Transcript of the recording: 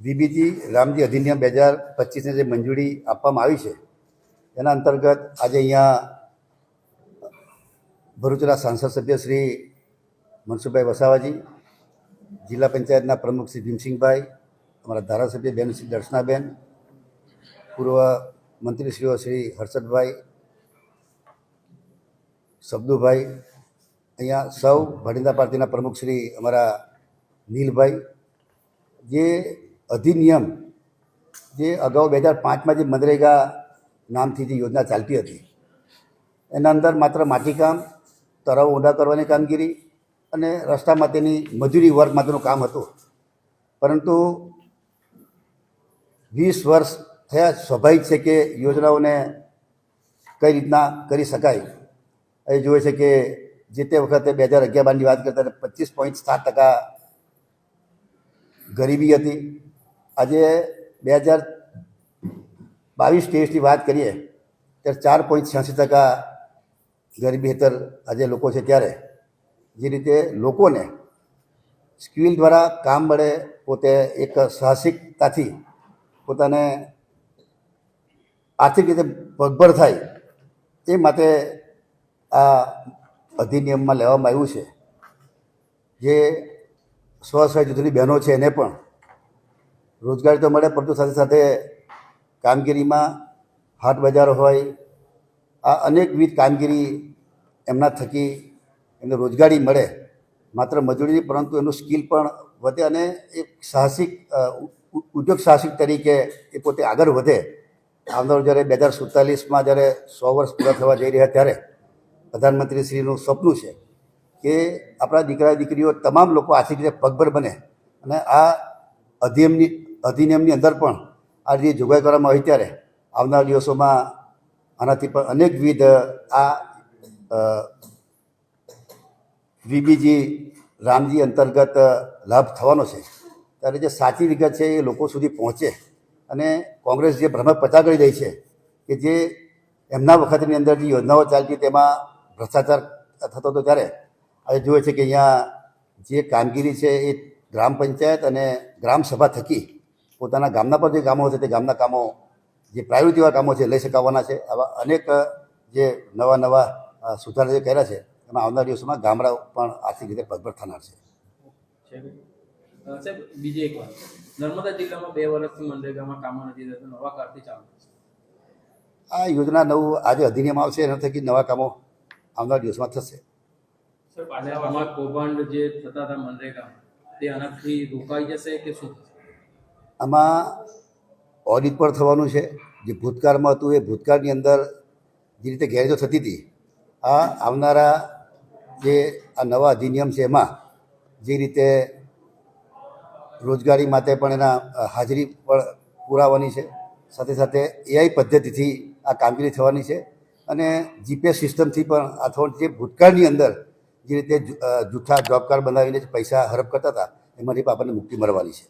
VBG Ramji અધિનિયમ બે હજાર પચીસને જે મંજૂરી આપવામાં આવી છે, એના અંતર્ગત આજે અહીંયા ભરૂચના સાંસદ સભ્ય શ્રી મનસુખભાઈ વસાવાજી, જિલ્લા પંચાયતના પ્રમુખ શ્રી ભીમસિંહભાઈ, અમારા ધારાસભ્ય બેન શ્રી દર્શનાબેન, પૂર્વ મંત્રીશ્રીઓ શ્રી હર્ષદભાઈ સબદુભાઈ અહીંયા સૌ ભટિંદા પાર્ટીના પ્રમુખ શ્રી અમારા નીલભાઈ, જે અધિનિયમ જે અગાઉ બે હજાર પાંચમાં જે મનરેગા નામથી જે યોજના ચાલતી હતી, એના અંદર માત્ર માટીકામ તળાવ ઊંડા કરવાની કામગીરી અને રસ્તા માટેની મજૂરી વર્ગ માટેનું કામ હતું. પરંતુ વીસ વર્ષ થયા સ્વાભાવિક છે કે યોજનાઓને કઈ રીતના કરી શકાય. એ જોઈએ છે કે જે તે વખતે બે હજાર અગિયાર બારની વાત કરતા પચીસ પોઈન્ટ સાત ટકા ગરીબી હતી. આજે બે હજાર બાવીસ ત્રેવીસની વાત કરીએ, ત્યારે ચાર પોઈન્ટ છ્યાસી ટકા ગરીબી હેતર આજે લોકો છે ત્યારે. જે રીતે લોકોને સ્કિલ દ્વારા કામ મળે, પોતે એક સાહસિકતાથી પોતાને આર્થિક રીતે પગભર થાય, એ માટે આ અધિનિયમમાં લેવામાં આવ્યું છે. જે સ્વસહાય જૂથની બહેનો છે એને પણ રોજગારી તો મળે, પરંતુ સાથે સાથે કામગીરીમાં હાટ બજાર હોય, આ અનેકવિધ કામગીરી એમના થકી એમને રોજગારી મળે, માત્ર મજૂરી પરંતુ એનું સ્કિલ પણ વધે અને એક સાહસિક ઉદ્યોગ સાહસિક તરીકે એ પોતે આગળ વધે. આવનારું જ્યારે બે હજાર સુડતાલીસમાં જ્યારે સો વર્ષ પૂરા થવા જઈ રહ્યા ત્યારે પ્રધાનમંત્રીશ્રીનું સપનું છે કે આપણા દીકરા દીકરીઓ તમામ લોકો આર્થિક રીતે પગભર બને અને આ અધિનિયમની અધિનિયમની અંદર પણ આ રીતે જોગવાઈ કરવામાં આવી ત્યારે આવનાર દિવસોમાં આનાથી પણ અનેકવિધ આ વીબીજી રામજી અંતર્ગત લાભ થવાનો છે. ત્યારે જે સાચી વિગત છે એ લોકો સુધી પહોંચે અને કોંગ્રેસ જે ભ્રમક પ્રચાર કરી રહી છે કે જે એમના વખતની અંદર જે યોજનાઓ ચાલતી તેમાં ભ્રષ્ટાચાર થતો હતો ત્યારે હવે જુએ છે કે અહીંયા જે કામગીરી છે એ ગ્રામ પંચાયત અને ગ્રામ સભા થકી પોતાના ગામના પર જે કામો છે તે ગામના કામો જે પ્રાયોરિટીવાળા કામો છે લઈ શકાવવાના છે. આવા અનેક જે નવા નવા સુધારા જે કર્યા છે એમાં આવનાર દિવસોમાં ગામડાઓ પણ આર્થિક રીતે પગભર થનાર છે. સાહેબ બીજી એક વાત. નર્મદા જિલ્લામાં બે વર્ષથી મનરેગામાં કામો નથી થતા નવા કારથી ચાલુ આ યોજના નવું આજે અધિનિયમ આવશે એના થકી નવા કામો આવનાર દિવસમાં થશે. સર પાછળ કૌભાંડ જે થતા હતા મનરેગામાં તે આનાથી રોકાઈ જશે કે શું થશે? આમાં ઓડિટ પણ થવાનું છે. જે ભૂતકાળમાં હતું એ ભૂતકાળની અંદર જે રીતે ગેરરીતો થતી હતી, આ આવનારા જે આ નવા અધિનિયમ છે એમાં જે રીતે રોજગારી માટે પણ એના હાજરી પણ પુરાવાની છે. સાથે સાથે એઆઈ પદ્ધતિથી આ કામગીરી થવાની છે અને જીપીએસ સિસ્ટમથી પણ આ થવાનું જે ભૂતકાળની અંદર જે રીતે જૂઠા જોબ કાર્ડ બનાવીને પૈસા હડપ કરતા હતા, એમાંથી પણ આપણને મુક્તિ મળવાની છે.